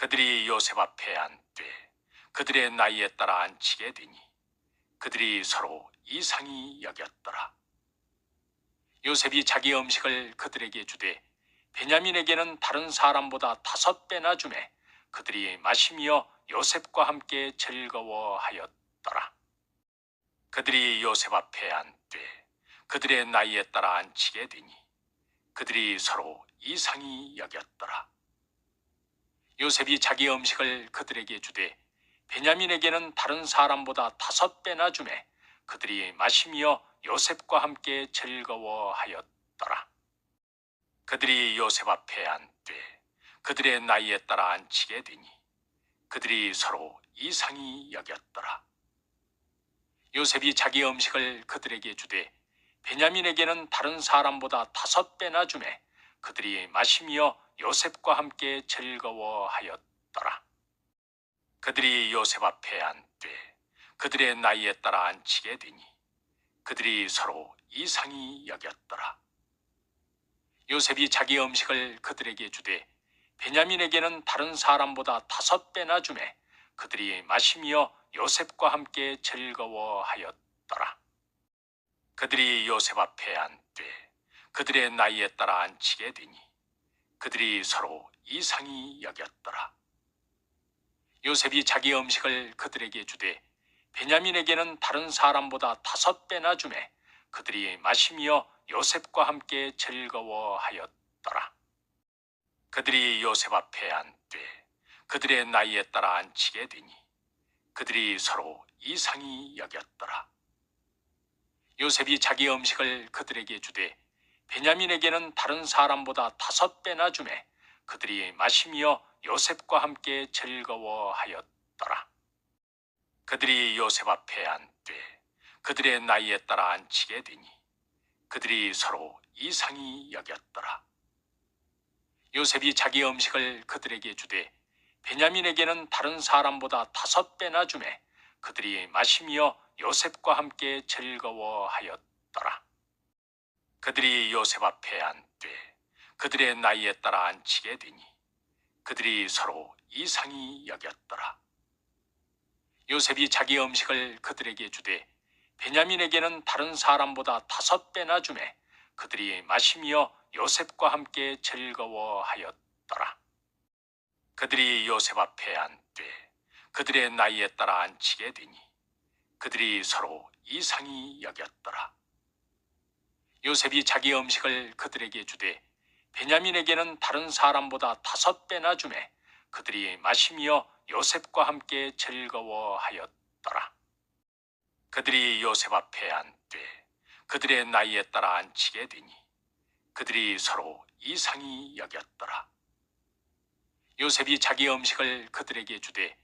그들이 요셉 앞에 앉되 그들의 나이에 따라 앉히게 되니 그들이 서로 이상히 여겼더라. 요셉이 자기 음식을 그들에게 주되 베냐민에게는 다른 사람보다 다섯 배나 주매 그들이 마시며 요셉과 함께 즐거워하였더라. 그들이 요셉 앞에 앉되 그들의 나이에 따라 앉히게 되니 그들이 서로 이상히 여겼더라. 요셉이 자기 음식을 그들에게 주되 베냐민에게는 다른 사람보다 다섯 배나 주매 그들이 마시며 요셉과 함께 즐거워하였더라. 그들이 요셉 앞에 앉되 그들의 나이에 따라 앉히게 되니 그들이 서로 이상히 여겼더라. 요셉이 자기 음식을 그들에게 주되 베냐민에게는 다른 사람보다 다섯 배나 주매 그들이 마시며 요셉과 함께 즐거워하였더라. 그들이 요셉 앞에 앉되 그들의 나이에 따라 앉히게 되니 그들이 서로 이상히 여겼더라. 요셉이 자기 음식을 그들에게 주되 베냐민에게는 다른 사람보다 다섯 배나 주매 그들이 마시며 요셉과 함께 즐거워하였더라. 그들이 요셉 앞에 앉되 그들의 나이에 따라 앉히게 되니 그들이 서로 이상히 여겼더라. 요셉이 자기 음식을 그들에게 주되 베냐민에게는 다른 사람보다 다섯 배나 주매 그들이 마시며 요셉과 함께 즐거워하였더라. 그들이 요셉 앞에 앉되 그들의 나이에 따라 앉히게 되니 그들이 서로 이상히 여겼더라. 요셉이 자기 음식을 그들에게 주되 베냐민에게는 다른 사람보다 다섯 배나 주매 그들이 마시며 요셉과 함께 즐거워하였더라. 그들이 요셉 앞에 앉되 그들의 나이에 따라 앉히게 되니 그들이 서로 이상히 여겼더라. 요셉이 자기 음식을 그들에게 주되 베냐민에게는 다른 사람보다 다섯 배나 주매 그들이 마시며 요셉과 함께 즐거워하였더라. 그들이 요셉 앞에 앉되 그들의 나이에 따라 앉히게 되니 그들이 서로 이상히 여겼더라. 요셉이 자기 음식을 그들에게 주되 베냐민에게는 다른 사람보다 다섯 배나 주매 그들이 마시며 요셉과 함께 즐거워하였더라. 그들이 요셉 앞에 앉되 그들의 나이에 따라 앉히게 되니 그들이 서로 이상히 여겼더라. 요셉이 자기 음식을 그들에게 주되 베냐민에게는 다른 사람보다 다섯 배나 주매 그들이 마시며 요셉과 함께 즐거워하였더라. 그들이 요셉 앞에 앉되 그들의 나이에 따라 앉히게 되니 그들이 서로 이상히 여겼더라. 요셉이 자기 음식을 그들에게 주되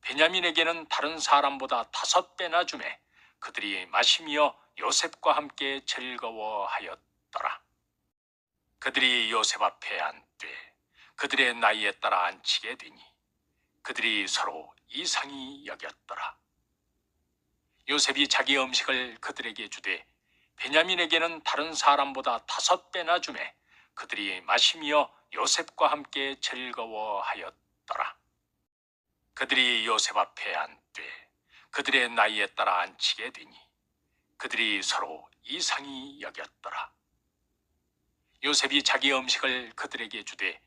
베냐민에게는 다른 사람보다 다섯 배나 주매 그들이 마시며 요셉과 함께 즐거워하였더라. 그들이 요셉 앞에 앉되 그들의 나이에 따라 앉히게 되니 그들이 서로 이상히 여겼더라. 요셉이 자기 음식을 그들에게 주되 베냐민에게는 다른 사람보다 다섯 배나 주매 그들이 마시며 요셉과 함께 즐거워하였더라. 그들이 요셉 앞에 앉되 그들의 나이에 따라 앉히게 되니 그들이 서로 이상히 여겼더라. 요셉이 자기 음식을 그들에게 주되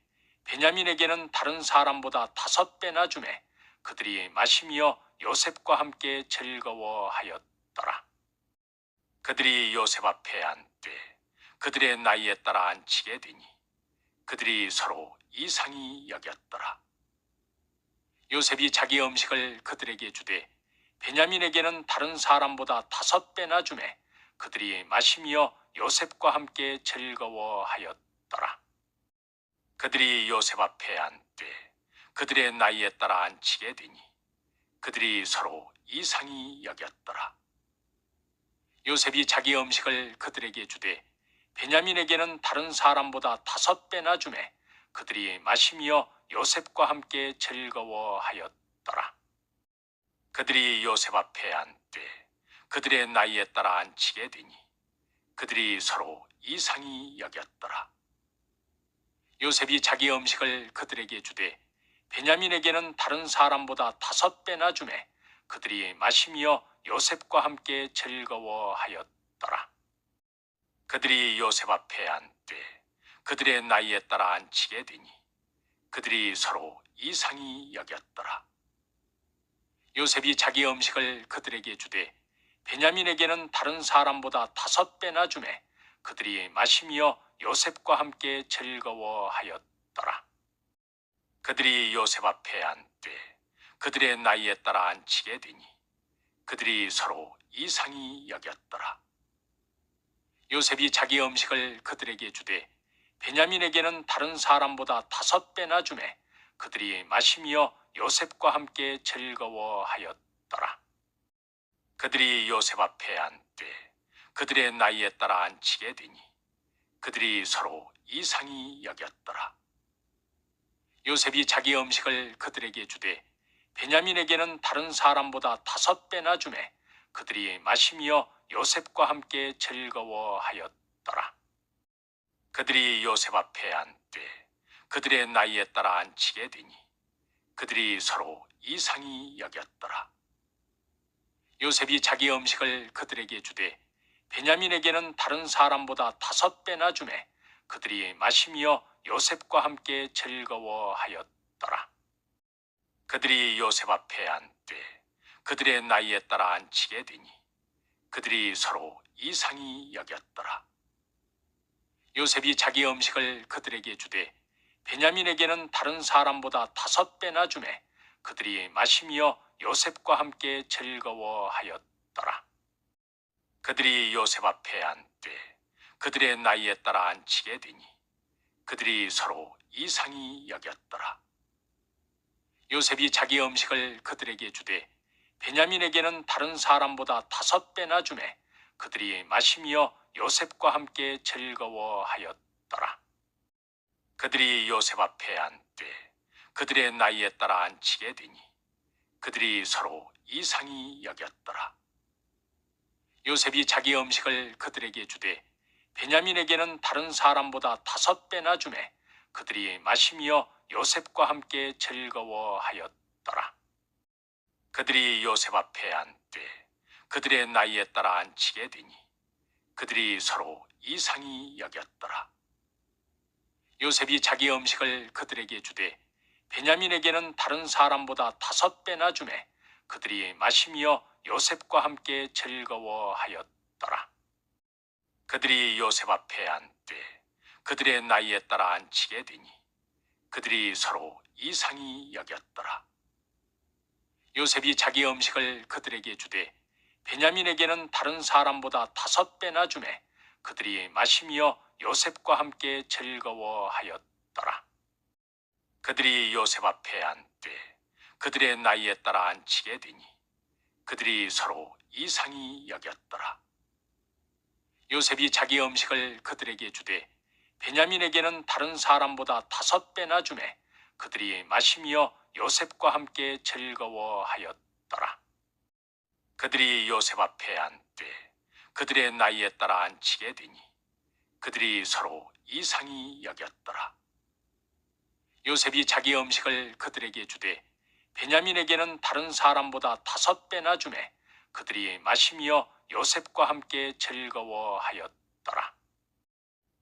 베냐민에게는 다른 사람보다 다섯 배나 주매 그들이 마시며 요셉과 함께 즐거워하였더라. 그들이 요셉 앞에 앉되 그들의 나이에 따라 앉히게 되니 그들이 서로 이상히 여겼더라. 요셉이 자기 음식을 그들에게 주되 베냐민에게는 다른 사람보다 다섯 배나 주매 그들이 마시며 요셉과 함께 즐거워하였더라. 그들이 요셉 앞에 앉되 그들의 나이에 따라 앉히게 되니 그들이 서로 이상히 여겼더라. 요셉이 자기 음식을 그들에게 주되 베냐민에게는 다른 사람보다 다섯 배나 주매 그들이 마시며 요셉과 함께 즐거워하였더라. 그들이 요셉 앞에 앉되 그들의 나이에 따라 앉히게 되니 그들이 서로 이상히 여겼더라. 요셉이 자기 음식을 그들에게 주되 베냐민에게는 다른 사람보다 다섯 배나 주매 그들이 마시며 요셉과 함께 즐거워하였더라. 그들이 요셉 앞에 앉되 그들의 나이에 따라 앉히게 되니 그들이 서로 이상히 여겼더라. 요셉이 자기 음식을 그들에게 주되 베냐민에게는 다른 사람보다 다섯 배나 주매 그들이 마시며 요셉과 함께 즐거워하였더라. 그들이 요셉 앞에 앉되 그들의 나이에 따라 앉히게 되니 그들이 서로 이상히 여겼더라. 요셉이 자기 음식을 그들에게 주되 베냐민에게는 다른 사람보다 다섯 배나 주매 그들이 마시며 요셉과 함께 즐거워하였더라. 그들이 요셉 앞에 앉되 그들의 나이에 따라 앉히게 되니 그들이 서로 이상히 여겼더라. 요셉이 자기 음식을 그들에게 주되 베냐민에게는 다른 사람보다 다섯 배나 주매 그들이 마시며 요셉과 함께 즐거워하였더라. 그들이 요셉 앞에 앉되 그들의 나이에 따라 앉히게 되니 그들이 서로 이상히 여겼더라. 요셉이 자기 음식을 그들에게 주되 베냐민에게는 다른 사람보다 다섯 배나 주매 그들이 마시며 요셉과 함께 즐거워하였더라. 그들이 요셉 앞에 앉되 그들의 나이에 따라 앉히게 되니 그들이 서로 이상히 여겼더라. 요셉이 자기 음식을 그들에게 주되 베냐민에게는 다른 사람보다 다섯 배나 주매 그들이 마시며 요셉과 함께 즐거워하였더라. 그들이 요셉 앞에 앉되 그들의 나이에 따라 앉히게 되니 그들이 서로 이상히 여겼더라. 요셉이 자기 음식을 그들에게 주되 베냐민에게는 다른 사람보다 다섯 배나 주매 그들이 마시며 요셉과 함께 즐거워하였더라. 그들이 요셉 앞에 앉되 그들의 나이에 따라 앉히게 되니 그들이 서로 이상히 여겼더라. 요셉이 자기 음식을 그들에게 주되 베냐민에게는 다른 사람보다 다섯 배나 주매 그들이 마시며 요셉과 함께 즐거워하였더라. 그들이 요셉 앞에 앉되 그들의 나이에 따라 앉히게 되니 그들이 서로 이상히 여겼더라. 요셉이 자기 음식을 그들에게 주되 베냐민에게는 다른 사람보다 다섯 배나 주매 그들이 마시며 요셉과 함께 즐거워하였더라. 그들이 요셉 앞에 앉되 그들의 나이에 따라 앉히게 되니 그들이 서로 이상히 여겼더라. 요셉이 자기 음식을 그들에게 주되 베냐민에게는 다른 사람보다 다섯 배나 주매 그들이 마시며 요셉과 함께 즐거워하였더라. 그들이 요셉 앞에 앉되 그들의 나이에 따라 앉히게 되니 그들이 서로 이상히 여겼더라. 요셉이 자기 음식을 그들에게 주되 베냐민에게는 다른 사람보다 다섯 배나 주매 그들이 마시며 요셉과 함께 즐거워하였더라. 그들이 요셉 앞에 앉되 그들의 나이에 따라 앉히게 되니 그들이 서로 이상히 여겼더라. 요셉이 자기 음식을 그들에게 주되 베냐민에게는 다른 사람보다 다섯 배나 주매 그들이 마시며 요셉과 함께 즐거워하였더라.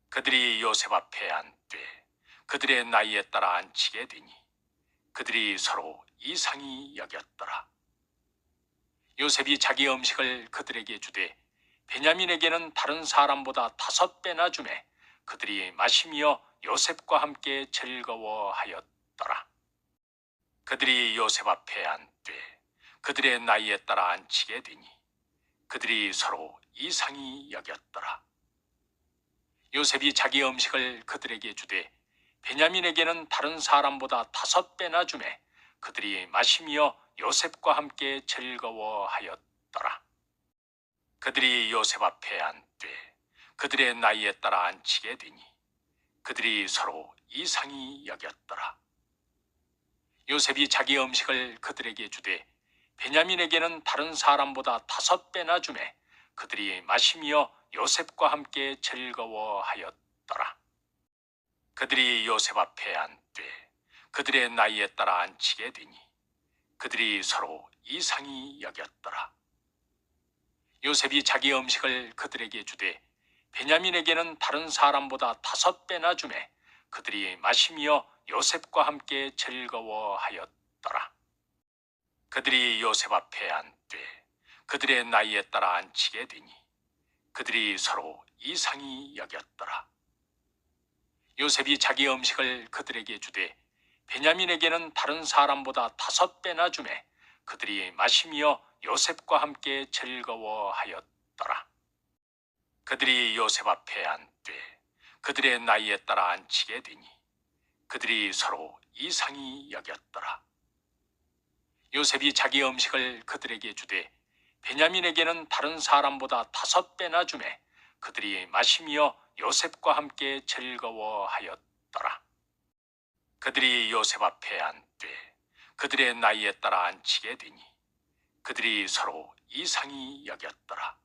그들이 요셉 앞에 앉되 그들의 나이에 따라 앉히게 되니 그들이 서로 이상히 여겼더라. 요셉이 자기 음식을 그들에게 주되 베냐민에게는 다른 사람보다 다섯 배나 주매 그들이 마시며 요셉과 함께 즐거워하였더라. 그들이 요셉 앞에 앉되 그들의 나이에 따라 앉히게 되니 그들이 서로 이상히 여겼더라. 요셉이 자기 음식을 그들에게 주되 베냐민에게는 다른 사람보다 다섯 배나 주매 그들이 마시며 요셉과 함께 즐거워하였더라. 그들이 요셉 앞에 앉되 그들의 나이에 따라 앉히게 되니 그들이 서로 이상히 여겼더라. 요셉이 자기 음식을 그들에게 주되 베냐민에게는 다른 사람보다 다섯 배나 주매 그들이 마시며 요셉과 함께 즐거워하였더라. 그들이 요셉 앞에 앉되 그들의 나이에 따라 앉히게 되니 그들이 서로 이상히 여겼더라. 요셉이 자기 음식을 그들에게 주되 베냐민에게는 다른 사람보다 다섯 배나 주매 그들이 마시며 요셉과 함께 즐거워하였더라. 그들이 요셉 앞에 앉되 그들의 나이에 따라 앉히게 되니 그들이 서로 이상히 여겼더라. 요셉이 자기 음식을 그들에게 주되 베냐민에게는 다른 사람보다 다섯 배나 주매 그들이 마시며 요셉과 함께 즐거워하였더라. 그들이 요셉 앞에 앉되 그들의 나이에 따라 앉히게 되니 그들이 서로 이상히 여겼더라. 요셉이 자기 음식을 그들에게 주되 베냐민에게는 다른 사람보다 다섯 배나 주매 그들이 마시며 요셉과 함께 즐거워하였더라. 그들이 요셉 앞에 앉되 그들의 나이에 따라 앉히게 되니 그들이 서로 이상히 여겼더라.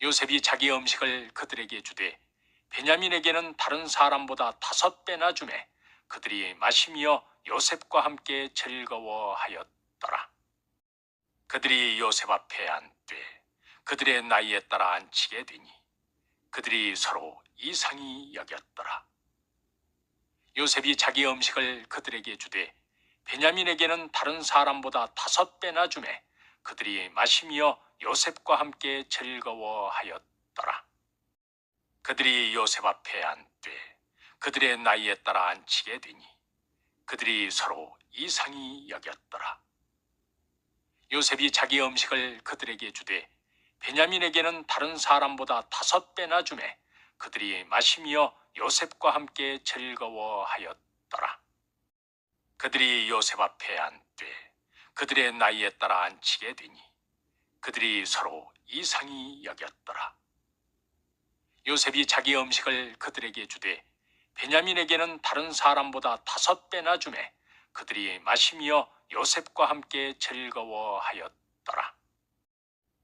요셉이 자기 음식을 그들에게 주되 베냐민에게는 다른 사람보다 다섯 배나 주매 그들이 마시며 요셉과 함께 즐거워하였더라. 그들이 요셉 앞에 앉되 그들의 나이에 따라 앉히게 되니 그들이 서로 이상히 여겼더라. 요셉이 자기 음식을 그들에게 주되 베냐민에게는 다른 사람보다 다섯 배나 주매 그들이 마시며 요셉과 함께 즐거워하였더라. 그들이 요셉 앞에 앉되 그들의 나이에 따라 앉히게 되니 그들이 서로 이상히 여겼더라. 요셉이 자기 음식을 그들에게 주되 베냐민에게는 다른 사람보다 다섯 배나 주매 그들이 마시며 요셉과 함께 즐거워하였더라. 그들이 요셉 앞에 앉되 그들의 나이에 따라 앉히게 되니 그들이 서로 이상히 여겼더라. 요셉이 자기 음식을 그들에게 주되 베냐민에게는 다른 사람보다 다섯 배나 주매 그들이 마시며 요셉과 함께 즐거워하였더라.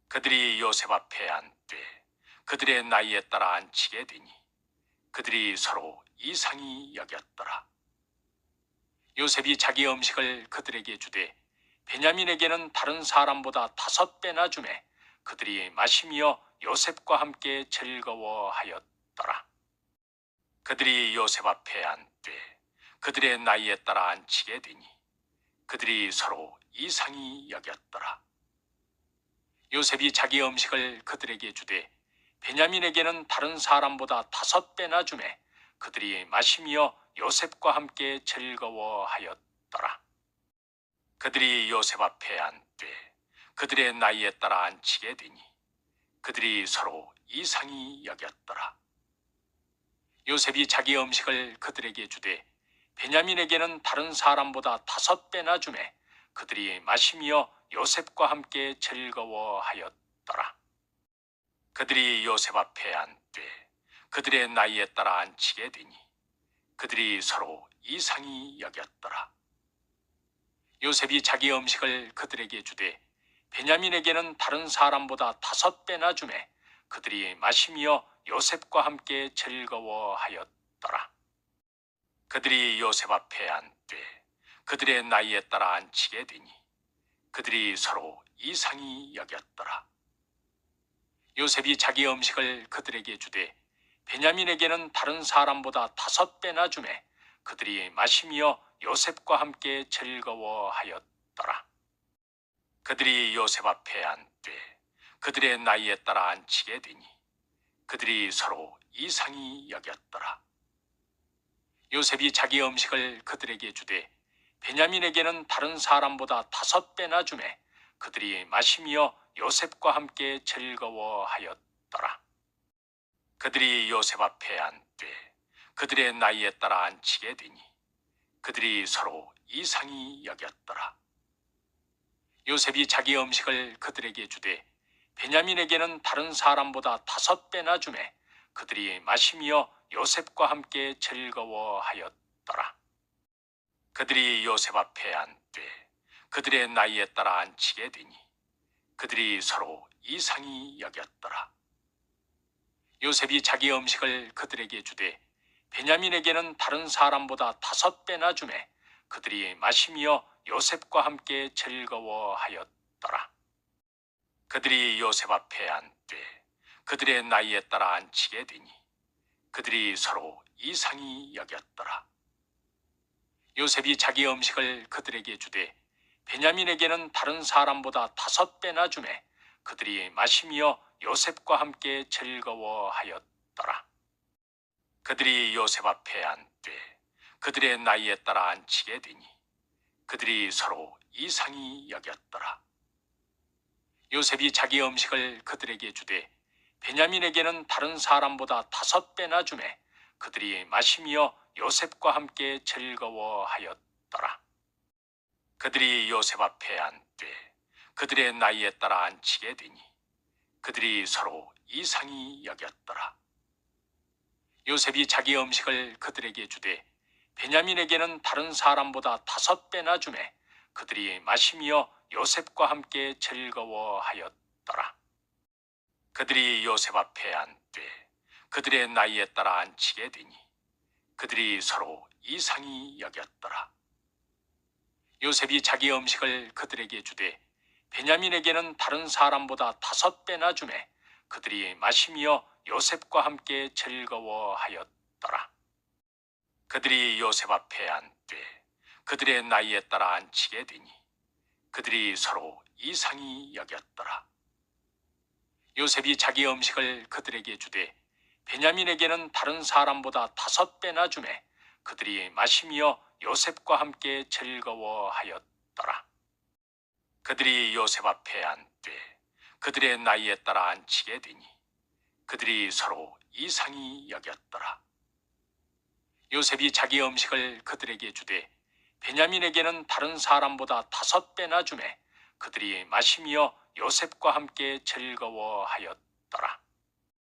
그들이 요셉 앞에 앉되 그들의 나이에 따라 앉히게 되니 그들이 서로 이상히 여겼더라. 요셉이 자기 음식을 그들에게 주되 베냐민에게는 다른 사람보다 다섯 배나 주매 그들이 마시며 요셉과 함께 즐거워하였더라. 그들이 요셉 앞에 앉되 그들의 나이에 따라 앉히게 되니 그들이 서로 이상히 여겼더라. 요셉이 자기 음식을 그들에게 주되 베냐민에게는 다른 사람보다 다섯 배나 주매 그들이 마시며 요셉과 함께 즐거워하였더라. 그들이 요셉 앞에 앉되 그들의 나이에 따라 앉히게 되니 그들이 서로 이상히 여겼더라. 요셉이 자기 음식을 그들에게 주되 베냐민에게는 다른 사람보다 다섯 배나 주매 그들이 마시며 요셉과 함께 즐거워하였더라. 그들이 요셉 앞에 앉되 그들의 나이에 따라 앉히게 되니 그들이 서로 이상히 여겼더라. 요셉이 자기 음식을 그들에게 주되 베냐민에게는 다른 사람보다 다섯 배나 주매 그들이 마시며 요셉과 함께 즐거워하였더라. 그들이 요셉 앞에 앉되 그들의 나이에 따라 앉히게 되니 그들이 서로 이상히 여겼더라. 요셉이 자기 음식을 그들에게 주되 베냐민에게는 다른 사람보다 다섯 배나 주매 그들이 마시며 요셉과 함께 즐거워하였더라. 그들이 요셉 앞에 앉되 그들의 나이에 따라 앉히게 되니 그들이 서로 이상히 여겼더라. 요셉이 자기 음식을 그들에게 주되 베냐민에게는 다른 사람보다 다섯 배나 주매 그들이 마시며 요셉과 함께 즐거워하였더라. 그들이 요셉 앞에 앉되 그들의 나이에 따라 앉히게 되니 그들이 서로 이상히 여겼더라. 요셉이 자기 음식을 그들에게 주되 베냐민에게는 다른 사람보다 다섯 배나 주매 그들이 마시며 요셉과 함께 즐거워하였더라. 그들이 요셉 앞에 앉되 그들의 나이에 따라 앉히게 되니 그들이 서로 이상히 여겼더라. 요셉이 자기 음식을 그들에게 주되 베냐민에게는 다른 사람보다 다섯 배나 주매 그들이 마시며 요셉과 함께 즐거워하였더라. 그들이 요셉 앞에 앉되 그들의 나이에 따라 앉히게 되니 그들이 서로 이상히 여겼더라. 요셉이 자기 음식을 그들에게 주되 베냐민에게는 다른 사람보다 다섯 배나 주매 그들이 마시며 요셉과 함께 즐거워하였더라. 그들이 요셉 앞에 앉되 그들의 나이에 따라 앉히게 되니 그들이 서로 이상히 여겼더라. 요셉이 자기 음식을 그들에게 주되 베냐민에게는 다른 사람보다 다섯 배나 주매 그들이 마시며 요셉과 함께 즐거워하였더라. 그들이 요셉 앞에 앉되 그들의 나이에 따라 앉히게 되니 그들이 서로 이상히 여겼더라. 요셉이 자기 음식을 그들에게 주되 베냐민에게는 다른 사람보다 다섯 배나 주매 그들이 마시며 요셉과 함께 즐거워하였더라. 그들이 요셉 앞에 앉되 그들의 나이에 따라 앉히게 되니 그들이 서로 이상히 여겼더라. 요셉이 자기 음식을 그들에게 주되 베냐민에게는 다른 사람보다 다섯 배나 주매 그들이 마시며 요셉과 함께 즐거워하였더라. 그들이 요셉 앞에 앉되 그들의 나이에 따라 앉히게 되니 그들이 서로 이상히 여겼더라. 요셉이 자기 음식을 그들에게 주되 베냐민에게는 다른 사람보다 다섯 배나 주매 그들이 마시며 요셉과 함께 즐거워하였더라. 그들이 요셉 앞에 앉되 그들의 나이에 따라 앉히게 되니 그들이 서로 이상히 여겼더라. 요셉이 자기 음식을 그들에게 주되 베냐민에게는 다른 사람보다 다섯 배나 주매 그들이 마시며 요셉과 함께 즐거워하였더라.